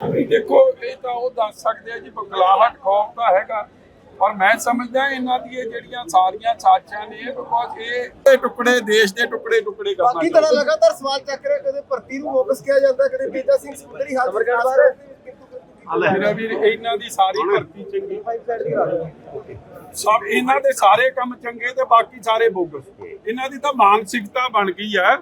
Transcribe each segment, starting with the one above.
ਦੇਖੋ ਇਹ ਤਾਂ ਉਹ ਦੱਸ ਸਕਦੇ ਆ ਜੀ ਬਕਲਾਹਟ ਖੌਫ ਤਾਂ ਹੈਗਾ। ਪਰ ਮੈਂ ਸਮਝਦਾ ਇਹਨਾਂ ਦੀ ਜਿਹੜੀਆਂ ਸਾਰੀਆਂ ਸਾਜ਼ਿਸ਼ਾਂ ਨੇ ਬਿਕੋਜ਼ ਇਹ ਇਹ ਟੁਕੜੇ ਦੇਸ਼ ਦੇ ਟੁਕੜੇ ਟੁਕੜੇ ਕਰਨਾ ਬਾਕੀ ਤਰ੍ਹਾਂ ਲਗਾਤਾਰ ਸਵਾਲ ਚੱਕ ਰਿਹਾ ਕਦੇ ਭਰਤੀ ਨੂੰ ਵਾਪਸ ਕਿਹਾ ਜਾਂਦਾ ਕਦੇ ਬੀਜਾ ਸਿੰਘ ਸਮੁੰਦਰੀ ਹਾਲ ਬਾਰੇ ਮੇਰਾ ਵੀਰ ਇਹਨਾਂ ਦੀ ਸਾਰੀ ਭਰਤੀ ਚੰਗੀ। ਸਭ ਇਹਨਾਂ ਦੇ ਸਾਰੇ ਕੰਮ ਚੰਗੇ ਤੇ ਬਾਕੀ ਸਾਰੇ ਬੋਗਸ। ਇਹਨਾਂ ਦੀ ਤਾਂ ਮਾਨਸਿਕਤਾ ਬਣ ਗਈ ਹੈ।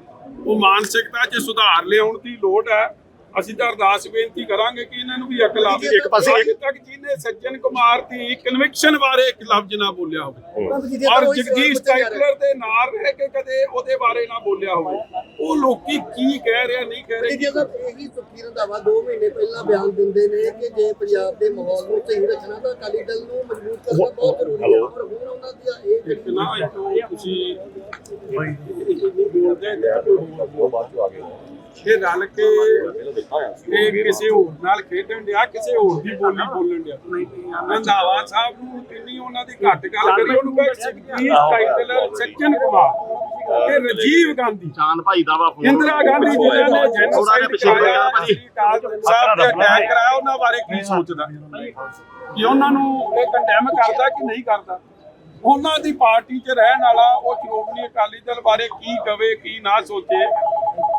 ਉਹ ਮਾਨਸਿਕਤਾ 'ਚ ਸੁਧਾਰ ਲਿਆਉਣ ਦੀ ਲੋੜ ਹੈ। ਅਸੀਂ ਤਾਂ ਅਰਦਾਸ ਬੇਨਤੀ ਕਰਾਂਗੇ ਕਿ ਇਹਨਾਂ ਨੂੰ ਵੀ ਅਕਲ ਆਵੇ ਇੱਕ ਪਾਸੇ- ਅੱਜ ਤੱਕ ਜਿਹਨੇ ਸੱਜਣ ਕੁਮਾਰ ਦੀ ਕਨਵਿਕਸ਼ਨ ਬਾਰੇ ਇੱਕ ਲਫ਼ਜ਼ ਨਾ ਬੋਲਿਆ ਹੋਵੇ ਔਰ ਜਗਦੀਸ਼ ਟਾਈਟਲਰ ਦੇ ਨਾਲ ਰਹਿ ਕੇ ਕਦੇ ਉਹਦੇ ਬਾਰੇ ਨਾ ਬੋਲਿਆ ਹੋਵੇ ਉਹ ਲੋਕੀ ਕੀ ਕਹਿ ਰਿਹਾ ਨਹੀਂ ਕਹਿ ਰਹੇ ਜੇ ਅਗਰ ਇਹੀ ਸੁਖੀ ਰੰਧਾਵਾ 2 ਮਹੀਨੇ ਪਹਿਲਾਂ ਬਿਆਨ ਦਿੰਦੇ ਨੇ ਕਿ ਜੇ ਪੰਜਾਬ ਦੇ ਮਾਹੌਲ ਨੂੰ ਸਹੀ ਰੱਖਣਾ ਤਾਂ ਅਕਾਲੀ ਦਲ ਨੂੰ ਮਜ਼ਬੂਤ ਕਰਨਾ ਬਹੁਤ ਜ਼ਰੂਰੀ ਹੈ ਪਰ ਹੁਣ ਉਹਨਾਂ ਦੀ ਇਹ ਇੱਕ ਨਾ ਇੱਕ ਤੁਸੀਂ ਬੋਲਦੇ ਨੇ ਉਹ ਬਾਅਦ ਚ ਆ ਗਏ ਇਹ ਰਲ ਕੇ ਇਹ ਕਿਸੇ ਹੋਰ ਨਾਲ ਖੇਡਣ ਡਿਆ ਕਿਸੇ ਹੋਰ ਦੀ ਬੋਲੀ ਬੋਲਣ ਡਿਆ। ਰੰਧਾਵਾ ਸਾਹਿਬ ਨੂੰ ਕਿੰਨੀ ਉਹਨਾਂ ਦੀ ਘੱਟ ਗੱਲ ਕਰੀ ਉਹਨੂੰ ਕਹੇ ਜਗਦੀਸ਼ ਟਾਈਟਲਰ ਸੱਜਣ ਕੁਮਾਰ ਤੇ ਰਾਜੀਵ ਗਾਂਧੀ। ਚਾਨ ਭਾਈ ਦਾ ਵਾ ਇੰਦਰਾ ਗਾਂਧੀ ਜਿਨ੍ਹਾਂ ਨੇ ਜੈਨੋਸਾਈਡ ਗਿਆ ਭਾਜੀ ਸਾਹਿਬ ਤੇ ਅਟੈਕ ਕਰਾਇਆ ਉਹਨਾਂ ਬਾਰੇ ਕੀ ਸੋਚਦਾ? ਕਿ ਉਹਨਾਂ ਨੂੰ ਇਹ ਕੰਡੈਮ ਕਰਦਾ ਕਿ ਨਹੀਂ ਕਰਦਾ? ਉਹਨਾਂ ਦੀ ਪਾਰਟੀ 'ਚ ਰਹਿਣ ਵਾਲਾ ਉਹ ਸ਼੍ਰੋਮਣੀ ਅਕਾਲੀ ਦਲ ਬਾਰੇ ਕੀ ਕਵੇ ਕੀ ਨਾ ਸੋਚੇ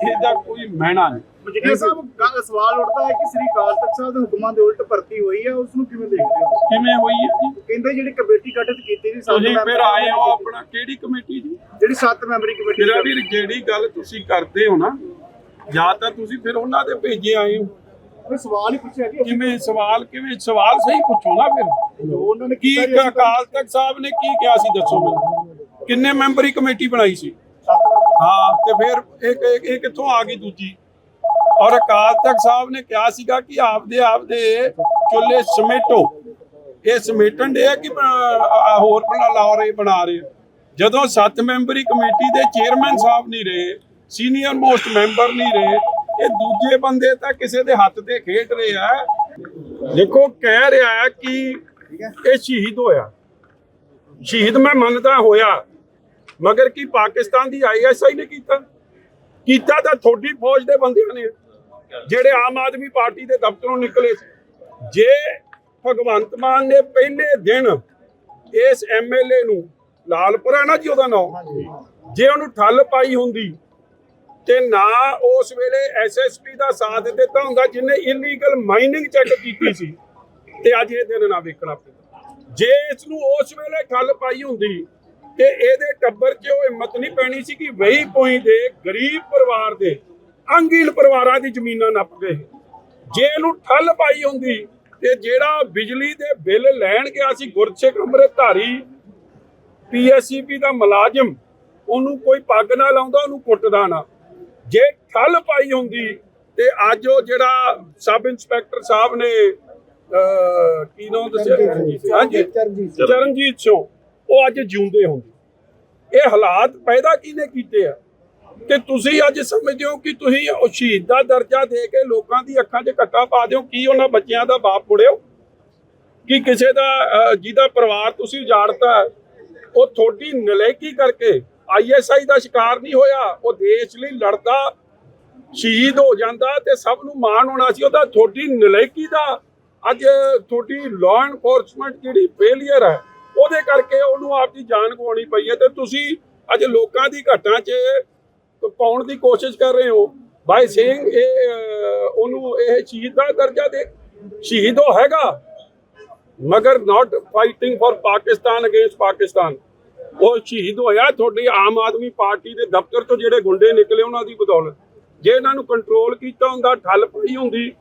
ਇਹਦਾ ਕੋਈ ਮਹਿਣਾ ਨਹੀਂ। ਮਜੀਠੀਆ ਸਾਹਿਬ ਸਵਾਲ ਉੱਠਦਾ ਹੈ ਕਿ ਸ੍ਰੀ ਅਕਾਲ ਤਖਤ ਸਾਹਿਬ ਦੇ ਹੁਕਮਾਂ ਦੇ ਉਲਟ ਭਰਤੀ ਹੋਈ ਹੈ ਉਸ ਨੂੰ ਕਿਵੇਂ ਦੇਖਦੇ ਹੋ? ਕਿਵੇਂ ਹੋਈ ਹੈ ਜੀ? ਕਹਿੰਦੇ ਜਿਹੜੀ ਕਮੇਟੀ ਗਠਿਤ ਕੀਤੀ ਸੀ ਸੱਤ ਤੁਸੀਂ ਫਿਰ ਮੈਂਬਰਾਂ ਆਏ ਹੋ ਆਪਣਾ ਕਿਹੜੀ ਕਮੇਟੀ ਜੀ? ਜਿਹੜੀ 7 ਮੈਂਬਰੀ ਕਮੇਟੀ ਵੀਰ ਜਿਹੜੀ ਗੱਲ ਤੁਸੀਂ ਕਰਦੇ ਹੋ ਨਾ ਜਾਂ ਤਾਂ ਤੁਸੀਂ ਫਿਰ ਉਹਨਾਂ ਦੇ ਭੇਜੇ ਆਏ ਹੋ। ਸਵਾਲ ਹੀ ਪੁੱਛਿਆ ਕਿ ਕਿਵੇਂ ਸਵਾਲ ਕਿਵੇਂ ਸਵਾਲ ਸਹੀ ਪੁੱਛੋ ਨਾ ਫਿਰ। ਜੋ ਉਹਨਾਂ ਨੇ ਕੀ ਅਕਾਲ ਤਖਤ ਸਾਹਿਬ ਨੇ ਕੀ ਕਿਹਾ ਸੀ ਦੱਸੋ ਮੈਨੂੰ? ਕਿੰਨੇ ਮੈਂਬਰੀ ਕਮੇਟੀ ਬਣਾਈ ਸੀ? ਹਾਂ, ਤੇ ਫਿਰ ਇਹ ਇਹ- ਕਿੱਥੋਂ ਆ ਗਈ ਦੂਜੀ? ਔਰ ਅਕਾਲ ਤਖਤ ਸਾਹਿਬ ਨੇ ਕਿਹਾ ਸੀਗਾ ਕਿ ਆਪਦੇ ਆਪਦੇ ਚੁੱਲ੍ਹੇ ਸਮੇਟੋ। ਇਹ ਸਮੇਟਣ ਦੇ ਆ ਕਿ ਹੋਰ ਬਣਾ ਲਾ ਰਹੇ ਬਣਾ ਰਹੇ ਜਦੋਂ ਸੱਤ ਮੈਂਬਰੀ ਕਮੇਟੀ ਦੇ ਚੇਅਰਮੈਨ ਸਾਹਿਬ ਨਹੀਂ ਰਹੇ, ਸੀਨੀਅਰ ਮੋਸਟ ਮੈਂਬਰ ਨਹੀਂ ਰਹੇ, ਇਹ ਦੂਜੇ ਬੰਦੇ ਤਾਂ ਕਿਸੇ ਦੇ ਹੱਥ ਤੇ ਖੇਡ ਰਹੇ ਆ। ਦੇਖੋ, ਕਹਿ ਰਿਹਾ ਕਿ ਇਹ ਸ਼ਹੀਦ ਹੋਇਆ। ਸ਼ਹੀਦ ਮੈਂ ਮੰਨਦਾ ਹੋਇਆ। ਮਗਰ ਕੀ ਪਾਕਿਸਤਾਨ ਦੀ ਆਈਐਸਆਈ ਨੇ ਕੀਤਾ? ਕੀਤਾ ਤਾਂ ਥੋੜੀ ਫੌਜ ਦੇ ਬੰਦਿਆਂ ਨੇ। ਜਿਹੜੇ ਆਮ ਆਦਮੀ ਪਾਰਟੀ ਦੇ ਦਫ਼ਤਰੋਂ ਨਿਕਲੇ ਸੀ। ਜੇ ਭਗਵੰਤ ਮਾਨ ਨੇ ਪਹਿਲੇ ਦਿਨ ਇਸ ਐਮਐਲਏ ਨੂੰ ਲਾਲਪੁਰਾ ਨਾ ਜੀ ਉਹਦਾ ਨਾਮ ਜੇ ਉਹਨੂੰ ਠੱਲ ਪਾਈ ਹੁੰਦੀ ਤੇ ਨਾ ਉਸ ਵੇਲੇ ਐਸਐਸਪੀ ਦਾ ਸਾਥ ਦਿੱਤਾ ਹੁੰਦਾ ਜਿਹਨੇ ਇਲੀਗਲ ਮਾਈਨਿੰਗ ਚੈੱਕ ਕੀਤੀ ਸੀ। ਤੇ ਅੱਜ ਇਹ ਦਿਨ ਨਾ ਵੇਖਣਾ ਪੈਂਦਾ। ਜੇ ਇਸ ਨੂੰ ਉਸ ਵੇਲੇ ਠੱਲ ਪਾਈ ਹੁੰਦੀ ਤੇ ਇਹਦੇ ਟੱਬਰ 'ਚ ਉਹ ਹਿੰਮਤ ਨਹੀਂ ਪੈਣੀ ਸੀ ਕਿ ਵਹੀ ਪੋਈ ਦੇ ਗਰੀਬ ਪਰਿਵਾਰ ਦੇ ਅੰਗਹੀਣ ਪਰਿਵਾਰਾਂ ਦੀ ਜ਼ਮੀਨਾਂ ਨੱਪ ਗਏ ਜੇ ਇਹਨੂੰ ਠੱਲ ਪਾਈ ਹੁੰਦੀ ਤੇ ਜਿਹੜਾ ਬਿਜਲੀ ਦੇ ਬਿੱਲ ਲੈਣ ਗਿਆ ਸੀ ਗੁਰਸਿੱਖ ਅੰਮ੍ਰਿਤਧਾਰੀ ਪੀਐਸਸੀਪੀ ਦਾ ਮੁਲਾਜ਼ਮ, ਉਹਨੂੰ ਕੋਈ ਪੱਗ ਨਾ ਲਾਉਂਦਾ, ਉਹਨੂੰ ਕੁੱਟਦਾ ਨਾ। ਜੇ ਠੱਲ ਪਾਈ ਹੁੰਦੀ ਤੇ ਅੱਜ ਉਹ ਜਿਹੜਾ ਸਬ ਇੰਸਪੈਕਟਰ ਸਾਹਿਬ ਨੇ ਕੀ ਨਾਮ ਦੱਸਿਆ? ਹਾਂਜੀ। ਚਰਨਜੀਤ ਸਿੰਘ। ਉਹ ਅੱਜ ਜਿਉਂਦੇ ਹੁੰਦੇ। ਇਹ ਹਾਲਾਤ ਪੈਦਾ ਕਿਹਨੇ ਕੀਤੇ ਆ? ਕਿ ਤੁਸੀਂ ਅੱਜ ਸਮਝਦੇ ਹੋ ਕਿ ਤੁਸੀਂ ਉਹ ਸ਼ਹੀਦ ਦਾ ਦਰਜਾ ਦੇ ਕੇ ਲੋਕਾਂ ਦੀ ਅੱਖਾਂ 'ਚ ਕੱਟਾ ਪਾ ਦਿਓ ਕੀ ਉਹਨਾਂ ਬੱਚਿਆਂ ਦਾ ਬਾਪ ਮੁੜਿਓ? ਕਿ ਕਿਸੇ ਦਾ ਜਿਹਦਾ ਪਰਿਵਾਰ ਤੁਸੀਂ ਉਜਾੜਤਾ ਉਹ ਥੋੜੀ ਨਲਾਇਕੀ ਕਰਕੇ ਆਈਐਸਆਈ ਦਾ ਸ਼ਿਕਾਰ ਨਹੀਂ ਹੋਇਆ? ਉਹ ਦੇਸ਼ ਲਈ ਲੜਦਾ ਸ਼ਹੀਦ ਹੋ ਜਾਂਦਾ ਤੇ ਸਭ ਨੂੰ ਮਾਣ ਹੋਣਾ ਸੀ ਉਹਦਾ ਥੋੜੀ ਨਲਾਇਕੀ ਦਾ ਅੱਜ ਤੁਹਾਡੀ ਲਾਅ ਐਨਫੋਰਸਮੈਂਟ ਜਿਹੜੀ ਫੇਲਿਅਰ ਹੈ, ਉਹਦੇ ਕਰਕੇ ਉਹਨੂੰ ਆਪ ਦੀ ਜਾਨ ਗਵਾਉਣੀ ਪਈ ਹੈ ਤੇ ਤੁਸੀਂ ਅੱਜ ਲੋਕਾਂ ਦੀ ਘਟਨਾ 'ਚ ਪਾਉਣ ਦੀ ਕੋਸ਼ਿਸ਼ ਕਰ ਰਹੇ ਹੋ। ਬਾਈ ਸਿੰਘ, ਇਹ ਉਹਨੂੰ ਇਹ ਸ਼ਹੀਦ ਦਾ ਦਰਜਾ ਦੇ, ਸ਼ਹੀਦ ਉਹ ਹੈਗਾ, ਮਗਰ not fighting for Pakistan against Pakistan. ਉਹ ਸ਼ਹੀਦ ਹੋਇਆ ਤੁਹਾਡੀ ਆਮ ਆਦਮੀ ਪਾਰਟੀ ਦੇ ਦਫ਼ਤਰ ਤੋਂ ਜਿਹੜੇ ਗੁੰਡੇ ਨਿਕਲੇ ਉਹਨਾਂ ਦੀ ਬਦੌਲਤ। ਜੇ ਇਹਨਾਂ ਨੂੰ ਕੰਟਰੋਲ ਕੀਤਾ ਹੁੰਦਾ, ਠੱਲ ਪਈ ਹੁੰਦੀ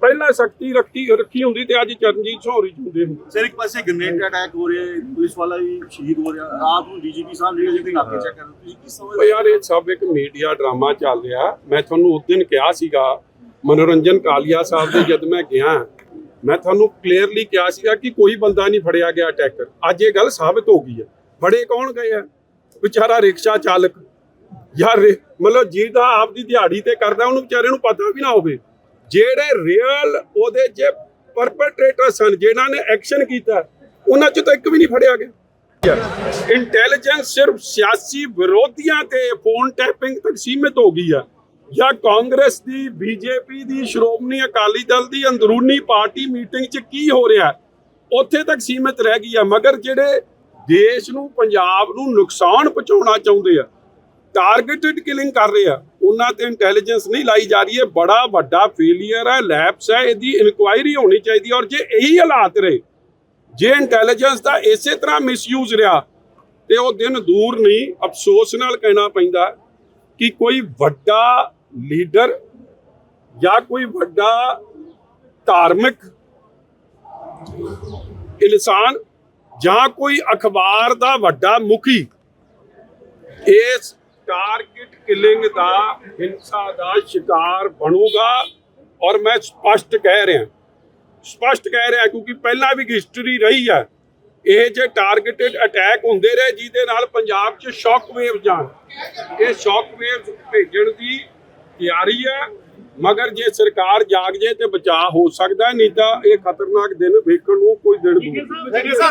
ਪਹਿਲਾਂ ਸ਼ਕਤੀ ਰੱਖੀ ਰੱਖੀ ਹੁੰਦੀ ਤੇ ਅੱਜ ਚਰਨਜੀਤ ਸੌਰੀ ਜੁੰਦੇ ਹੁੰਦੇ ਸਰ ਇੱਕ ਪਾਸੇ ਗ੍ਰਨੇਡ ਅਟੈਕ ਹੋ ਰਿਹਾ ਪੁਲਿਸ ਵਾਲਾ ਵੀ ਸ਼ਹੀਦ ਹੋ ਰਿਹਾ। ਰਾਤ ਨੂੰ ਡੀਜੀਪੀ ਸਾਹਿਬ ਜਿਹੜੇ ਜਿਹਦੇ ਨਾਕੇ ਚੈੱਕ ਕਰ ਤੁਸੀਂ ਕੀ ਸਮਝਦੇ ਯਾਰ ਇਹ ਸਭ ਇੱਕ ਮੀਡੀਆ ਡਰਾਮਾ ਚੱਲ ਰਿਹਾ। ਮੈਂ ਤੁਹਾਨੂੰ ਉਸ ਦਿਨ ਕਿਹਾ ਸੀਗਾ ਮਨੋਰੰਜਨ ਕਾਲੀਆ ਸਾਹਿਬ ਦੇ ਜਦ ਮੈਂ ਗਿਆ ਮੈਂ ਤੁਹਾਨੂੰ ਕਲੀਅਰਲੀ ਕਿਹਾ ਸੀਗਾ ਕਿ ਕੋਈ ਬੰਦਾ ਨਹੀਂ ਫੜਿਆ ਗਿਆ ਅਟੈਕਰ ਅੱਜ ਇਹ ਗੱਲ ਸਾਬਤ ਹੋ ਗਈ ਹੈ। ਫੜੇ ਕੌਣ ਗਏ ਆ? ਵਿਚਾਰਾ ਰਿਕਸ਼ਾ ਚਾਲਕ। ਯਾਰ ਮਤਲਬ ਜਿਹਦਾ ਆਪਦੀ ਦਿਹਾੜੀ ਤੇ ਕਰਦਾ ਉਹਨੂੰ ਵਿਚਾਰੇ ਨੂੰ ਪਤਾ ਵੀ ਨਾ ਹੋਵੇ। ਜਿਹੜੇ ਰੀਅਲ ਉਹਦੇ ਜੇ ਪਰਪੈਟਰੇਟਰ ਸਨ ਜਿਨ੍ਹਾਂ ਨੇ ਐਕਸ਼ਨ ਕੀਤਾ, ਉਹਨਾਂ 'ਚ ਤਾਂ ਇੱਕ ਵੀ ਨਹੀਂ ਫੜਿਆ ਗਿਆ। ਇੰਟੈਲੀਜੈਂਸ ਸਿਰਫ ਸਿਆਸੀ ਵਿਰੋਧੀਆਂ ਤੇ ਫੋਨ ਟੈਪਿੰਗ ਤੱਕ ਸੀਮਿਤ ਹੋ ਗਈ ਆ। ਜਾਂ ਕਾਂਗਰਸ ਦੀ, ਬੀਜੇਪੀ ਦੀ, ਸ਼੍ਰੋਮਣੀ ਅਕਾਲੀ ਦਲ ਦੀ, ਅੰਦਰੂਨੀ ਪਾਰਟੀ ਮੀਟਿੰਗ 'ਚ ਕੀ ਹੋ ਰਿਹਾ, ਉੱਥੇ ਤੱਕ ਸੀਮਿਤ ਰਹਿ ਗਈ ਆ। ਮਗਰ ਜਿਹੜੇ ਦੇਸ਼ ਨੂੰ, ਪੰਜਾਬ ਨੂੰ ਨੁਕਸਾਨ ਪਹੁੰਚਾਉਣਾ ਚਾਹੁੰਦੇ ਆ ਟਾਰਗੇਟਡ ਕਿਲਿੰਗ ਕਰ ਰਹੇ ਆ। ਉਹਨਾਂ ਤੇ ਇੰਟੈਲੀਜੈਂਸ ਨਹੀਂ ਲਾਈ ਜਾ ਰਹੀ ਹੈ। ਬੜਾ ਵੱਡਾ ਫੇਲੀਅਰ ਹੈ ਲੈਪਸ ਹੈ, ਇਹਦੀ ਇਨਕੁਆਇਰੀ ਹੋਣੀ ਚਾਹੀਦੀ ਹੈ। ਔਰ ਜੇ ਇਹੀ ਹਾਲਾਤ ਰਹੇ, ਜੇ ਇੰਟੈਲੀਜੈਂਸ ਦਾ ਇਸੇ ਤਰ੍ਹਾਂ ਮਿਸਯੂਜ਼ ਰਿਹਾ, ਤੇ ਉਹ ਦਿਨ ਦੂਰ ਨਹੀਂ, ਅਫਸੋਸ ਨਾਲ ਕਹਿਣਾ ਪੈਂਦਾ ਕਿ ਕੋਈ ਵੱਡਾ ਲੀਡਰ ਜਾਂ ਕੋਈ ਵੱਡਾ ਧਾਰਮਿਕ ਇਨਸਾਨ ਜਾਂ ਕੋਈ ਅਖਬਾਰ ਦਾ ਵੱਡਾ ਮੁਖੀ ਇਸ ਟਾਰਗੇਟ ਕਿਲਿੰਗ ਦਾ ਹਿੰਸਾ ਦਾ ਸ਼ਿਕਾਰ ਬਣੂਗਾ ਔਰ ਮੈਂ ਸਪਸ਼ਟ ਕਹਿ ਰਿਹਾ ਸਪਸ਼ਟ ਕਹਿ ਰਿਹਾ ਕਿਉਂਕਿ ਪਹਿਲਾਂ ਵੀ ਹਿਸਟਰੀ ਰਹੀ ਹੈ ਇਹ ਜੇ ਟਾਰਗੇਟਡ ਅਟੈਕ ਹੁੰਦੇ ਰਹੇ ਜਿਹਦੇ ਨਾਲ ਪੰਜਾਬ 'ਚ ਸ਼ੌਕ ਵੇਵ ਜਾਣ ਇਹ ਸ਼ੌਕ ਵੇਵ ਭੇਜਣ ਦੀ ਤਿਆਰੀ ਹੈ ਮਗਰ ਜੇ ਸਰਕਾਰ ਜਾਗ ਜੇ ਤੇ ਬਚਾਅ ਹੋ ਸਕਦਾ ਨਹੀਂ ਤਾਂ ਇਹ ਖਤਰਨਾਕ ਦਿਨ ਵੇਖਣ ਨੂੰ ਕੋਈ ਦਿਨ ਦੂਰ